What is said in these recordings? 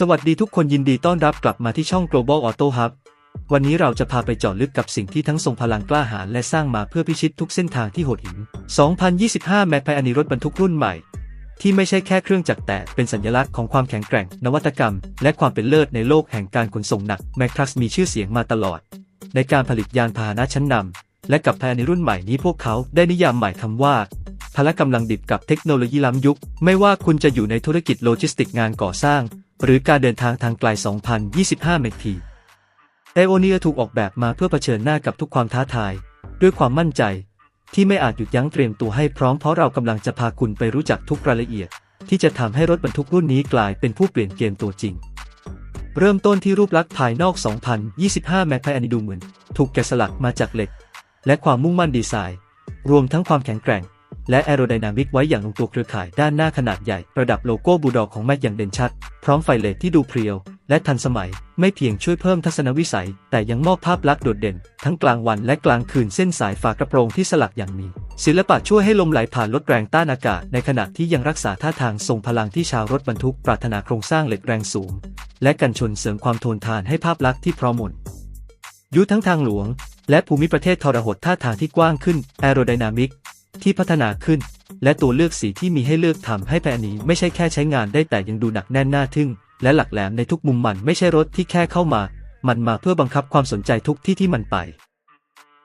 สวัสดีทุกคนยินดีต้อนรับกลับมาที่ช่อง Global Auto Hub วันนี้เราจะพาไปเจาะลึกกับสิ่งที่ทั้งทรงพลังกล้าหาญและสร้างมาเพื่อพิชิตทุกเส้นทางที่โหดหิน 2025 แมคไพอันีรถบรรทุกรุ่นใหม่ ที่ไม่ใช่แค่เครื่องจักรแต่เป็นสัญลักษณ์ของความแข็งแกร่ง นวัตกรรม และความเป็นเลิศในโลกแห่งการขนส่งหนักแมคทรัสมีชื่อเสียงมาตลอด ในการผลิตยานพาหนะชั้นนำและกับไพอันนีรุ่นใหม่นี้พวกเขาได้นิยามใหม่คำว่า พละกำลังดิบกับเทคโนโลยีล้ำยุค ไม่ว่าคุณจะอยู่ในธุรกิจโลจิสติกงานก่อสร้าง หรือการเดินทางทางไกล 2025 เมกทีเอโอเนียถูกออกแบบมาเพื่อเผชิญหน้ากับทุกความท้าทาย ด้วยความมั่นใจ ที่ไม่อาจหยุดยั้งเตรียมตัวให้พร้อมเพราะเรากำลังจะพาคุณไปรู้จักทุกรายละเอียด ที่จะทำให้รถบรรทุกรุ่นนี้กลายเป็นผู้เปลี่ยนเกมตัวจริง เริ่มต้นที่รูปลักษณ์ภายนอก 2025 แมคไพอันนีดูเหมือน ถูกแกะสลักมาจากเหล็ก และความมุ่งมั่นดีไซน์ รวมทั้งความแข็งแกร่ง และแอโรไดนามิกไว้อย่างลงตัวเครือข่ายด้านหน้าขนาดใหญ่ ประดับโลโก้บูดอกของแม็กอย่างเด่นชัด พร้อมไฟเลทที่ดูเพรียว และทันสมัย ไม่เพียงช่วยเพิ่มทัศนวิสัย แต่ยังมอบภาพลักษณ์โดดเด่น ทั้งกลางวันและกลางคืนเส้นสายฝากระโปรงที่สลักอย่างมี ศิลปะช่วยให้ลมไหลผ่านลดแรงต้านอากาศ ในขณะที่ยังรักษาท่าทางทรงพลังที่ชาวรถบรรทุกปรารถนาโครงสร้างเหล็กแรงสูง และกันชนเสริมความทนทานให้ภาพลักษณ์ที่พร้อมหมดยุทธทั้งทางหลวง และภูมิประเทศทรหดท่าทางที่กว้างขึ้นแอโรไดนามิก ที่พัฒนาขึ้น และตัวเลือกสีที่มีให้เลือกทำให้แพรนี้ไม่ใช่แค่ใช้งานได้แต่ยังดูหนักแน่นน่าทึ่ง และหลักแหลมในทุกมุมมันไม่ใช่รถที่แค่เข้ามา มันมาเพื่อบังคับความสนใจทุกที่ที่มันไป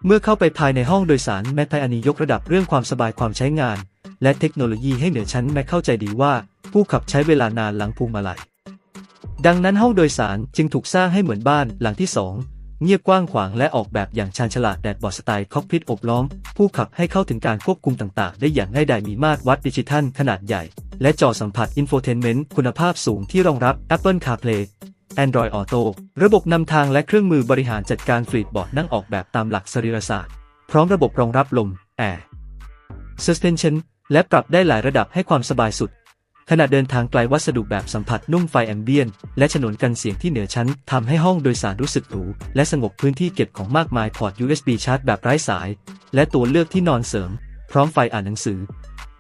เมื่อเข้าไปภายในห้องโดยสารแมคไพอันนี้ยกระดับเรื่องความสบายความใช้งาน และเทคโนโลยีให้เหนือชั้นแม้เข้าใจดีว่า ผู้ขับใช้เวลานานหลังพวงมาลัยดังนั้นห้องโดยสารจึงถูกสร้างให้เหมือนบ้านหลังที่สอง เงียบกว้างขวางและออกแบบอย่างชาญฉลาดแดดบอร์ดสไตล์คอกพิทอบล้อม ผู้ขับให้เข้าถึงการควบคุมต่างๆ ได้อย่างง่ายดายมีมาตรวัดดิจิทัลขนาดใหญ่ และจอสัมผัสอินโฟเทนเมนต์คุณภาพสูงที่รองรับ Apple CarPlay Android Auto ระบบนำทางและเครื่องมือบริหารจัดการฟลีดบอร์ดนั่งออกแบบตามหลักสรีรศาสตร์พร้อมระบบรองรับลม Air Suspension และปรับได้หลายระดับให้ความสบายสุด ขณะเดินทางไกลวัสดุแบบสัมผัสนุ่มไฟแอมเบียนและฉนวนกันเสียงที่เหนือชั้นทำให้ห้องโดยสารรู้สึกหรูและสงบพื้นที่เก็บของมากมายพอร์ต USB ชาร์จแบบไร้สาย และตัวเลือกที่นอนเสริม พร้อมไฟอ่านหนังสือ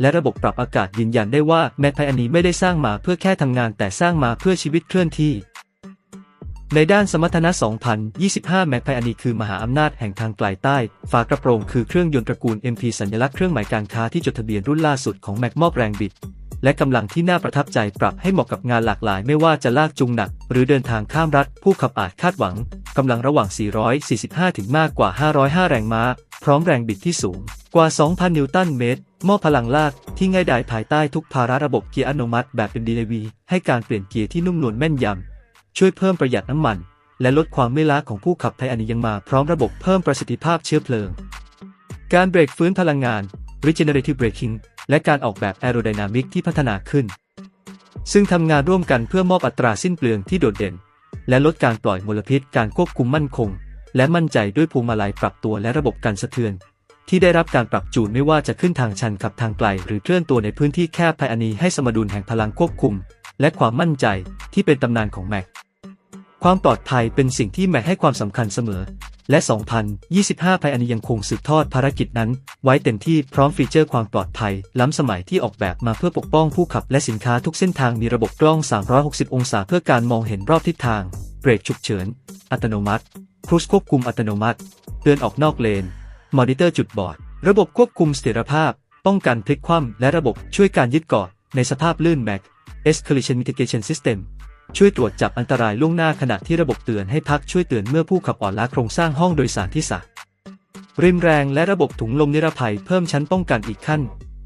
และระบบปรับอากาศยืนยันได้ว่าแมคไพอันนี้ไม่ได้สร้างมาเพื่อแค่ทำงานแต่สร้างมาเพื่อชีวิตเคลื่อนที่ ในด้านสมรรถนะ 2025 แมคไพอันนี้คือมหาอำนาจแห่งทางไกลใต้ ฝากระโปรงคือเครื่องยนต์ตระกูล MP สัญลักษณ์เครื่องหมายการค้าที่จดทะเบียนรุ่นล่าสุดของแมคมอบแรงบิด และกำลังที่น่าประทับใจปรับให้เหมาะกับงานหลากหลาย ไม่ว่าจะลากจูงหนัก หรือเดินทางข้ามรัฐ ผู้ขับอาจคาดหวังกำลังระหว่าง 445 ถึงมากกว่า 505 แรงม้า พร้อมแรงบิดที่สูง กว่า 2,000 นิวตันเมตร มอบพลังลากที่ง่ายดายภายใต้ทุกภาระระบบเกียร์อัตโนมัติแบบ MDAV ให้การเปลี่ยนเกียร์ที่นุ่มนวลแม่นยำช่วยเพิ่มประหยัดน้ำมัน และลดความเมื่อยล้าของผู้ขับไทยอันนี้ยังมาพร้อมระบบเพิ่มประสิทธิภาพเชื้อเพลิง การเบรกฟื้นพลังงาน Regenerative Braking และการออกแบบแอโรไดนามิกที่พัฒนาขึ้น ซึ่งทำงานร่วมกันเพื่อมอบอัตราสิ้นเปลืองที่โดดเด่น และลดการปล่อยมลพิษการควบคุมมั่นคง และมั่นใจด้วยพวงมาลัยปรับตัวและระบบการสะเทือน ที่ได้รับการปรับจูนไม่ว่าจะขึ้นทางชันขับทางไกล หรือเคลื่อนตัวในพื้นที่แคบภายอันนี้ให้สมดุลแห่งพลังควบคุม และความมั่นใจที่เป็นตำนานของแม็กความปลอดภัยเป็นสิ่งที่แม็กให้ความสำคัญเสมอ และ 2025ภายอันนี้ยังคงสืบทอดภารกิจนั้น ไว้เต็มที่พร้อมฟีเจอร์ความปลอดภัย ล้ำสมัยที่ออกแบบมาเพื่อปกป้องผู้ขับและสินค้าทุกเส้นทางมีระบบกล้อง 360 องศาเพื่อการมองเห็นรอบทิศทาง เบรกฉุกเฉิน อัตโนมัติ ครูซควบคุมอัตโนมัติ เตือนออกนอกเลน มอนิเตอร์จุดบอด ระบบควบคุมเสถียรภาพ ป้องกันพลิกคว่ำและระบบช่วยการยึดเกาะในสภาพลื่นแม็ก Escalation Mitigation System ช่วยตรวจจับอันตรายล่วงหน้าขณะที่ระบบเตือนให้พักช่วยเตือนเมื่อผู้ขับอ่อนล้าโครงสร้างห้องโดยสารที่สะริมแรงและระบบถุงลมนิรภัยเพิ่มชั้นป้องกันอีกขั้น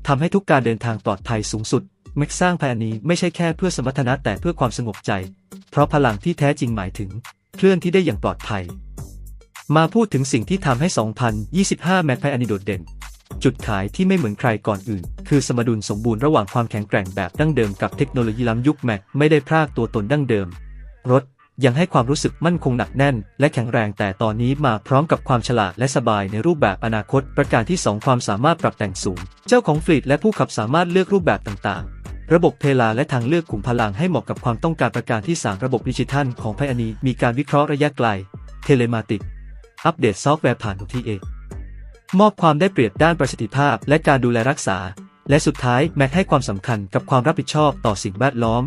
ทำให้ทุกการเดินทางปลอดภัยสูงสุดแม็กสร้างภายอันนี้ไม่ใช่แค่เพื่อสมรรถนะแต่เพื่อความสงบใจ เพราะพลังที่แท้จริงหมายถึง เคลื่อนที่ได้อย่างปลอดภัย มาพูดถึงสิ่งที่ทำให้ 2025 แม็กไพอันนี้โดดเด่น จุดขายที่ไม่เหมือนใครก่อนอื่น คือสมดุลสมบูรณ์ระหว่างความแข็งแกร่งแบบดั้งเดิมกับเทคโนโลยีล้ำยุคแม็กไม่ได้พรากตัวตนดั้งเดิม รถยังให้ความรู้สึกมั่นคงหนักแน่น และแข็งแรงแต่ตอนนี้มาพร้อมกับความฉลาดและสบายในรูปแบบอนาคต ประการที่ 2 ความสามารถปรับแต่งสูง เจ้าของฟลีดและผู้ขับสามารถเลือกรูปแบบต่างๆ ระบบเพลาและทางเลือกขุมพลังให้เหมาะกับความต้องการประการที่ 3 ระบบดิจิทัลของไพอันนีมีการวิเคราะห์ระยะไกล เทเลมาติก อัปเดตซอฟต์แวร์ผ่าน OTA มอบความได้เปรียบด้านประสิทธิภาพและการดูแลรักษา และสุดท้ายแม็กให้ความสำคัญกับความรับผิดชอบต่อสิ่งแวดล้อม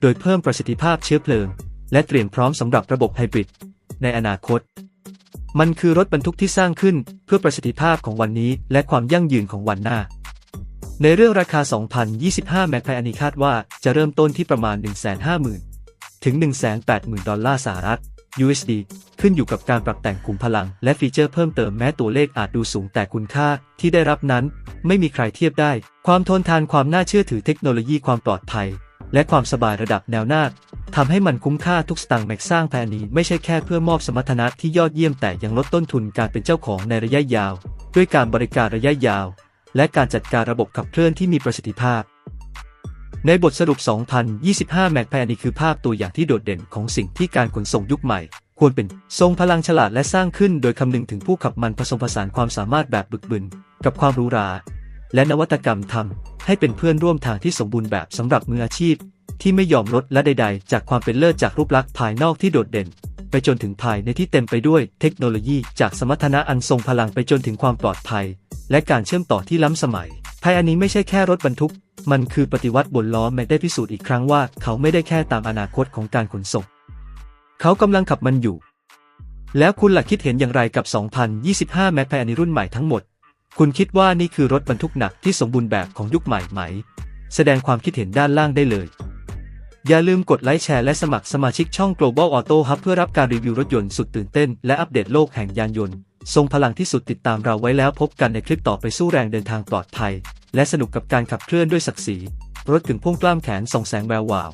โดยเพิ่มประสิทธิภาพเชื้อเพลิง และเตรียมพร้อมสำหรับระบบไฮบริดในอนาคต มันคือรถบรรทุกที่สร้างขึ้นเพื่อประสิทธิภาพของวันนี้และความยั่งยืนของวันหน้า ในเรื่องราคา 2025 แมคไพอันนีคาดว่าจะเริ่มต้นที่ประมาณ 150,000 ถึง 180,000 ดอลลาร์สหรัฐ USD ขึ้นอยู่กับการปรับแต่งขุมพลัง และฟีเจอร์เพิ่มเติมแม้ตัวเลขอาจดูสูงแต่คุณค่าที่ได้รับนั้น ไม่มีใครเทียบได้ ความทนทานความน่าเชื่อถือเทคโนโลยีความปลอดภัย และความสบายระดับแนวหน้าทำให้มันคุ้มค่าทุกสตางค์แม็กสร้างแพนนี้ไม่ใช่แค่เพื่อมอบสมรรถนะที่ยอดเยี่ยมแต่ยังลดต้นทุนการเป็นเจ้าของในระยะยาว ด้วยการบริการระยะยาว และการจัดการระบบขับเคลื่อนที่มีประสิทธิภาพ ในบทสรุป 2025 แมกแพนนี้คือภาพตัวอย่างที่โดดเด่นของสิ่งที่การขนส่งยุคใหม่ ควรเป็นทรงพลังฉลาดและสร้างขึ้นโดยคำนึงถึงผู้ขับมันผสมผสานความสามารถแบบบึกบึน กับความรูหรา และนวัตกรรมทำให้เป็นเพื่อนร่วมทางที่สมบูรณ์แบบสำหรับมืออาชีพ ที่ไม่ยอมลดและใด ๆ จากความเป็นเลิศจากรูปลักษณ์ภายนอกที่โดดเด่น ไปจนถึงภายในที่เต็มไปด้วยเทคโนโลยี จากสมรรถนะอันทรงพลังไปจนถึงความปลอดภัย และการเชื่อมต่อที่ล้ำสมัย ภายอันนี้ไม่ใช่แค่รถบรรทุก มันคือปฏิวัติบนล้อแม็กได้พิสูจน์อีกครั้งว่าเขาไม่ได้แค่ตามอนาคตของการขนส่ง เขากำลังขับมันอยู่ แล้วคุณล่ะคิดเห็นอย่างไรกับ 2025 แม็กไพอันนี้รุ่นใหม่ทั้งหมด คุณคิดว่านี่คือรถบรรทุกหนักที่สมบูรณ์แบบของยุคใหม่ไหม แสดงความคิดเห็นด้านล่างได้เลย อย่าลืมกดไลค์แชร์และสมัครสมาชิกช่อง Global Auto Hub เพื่อรับการรีวิวรถยนต์สุดตื่นเต้นและอัปเดตโลกแห่งยานยนต์ ทรงพลังที่สุดติดตามเราไว้แล้วพบกันในคลิปต่อไปสู้แรงเดินทางปลอดภัย และสนุกกับการขับเคลื่อนด้วยศักดิ์ศรีรถถึงพ่วงกล้ามแขนส่องแสงแวววาว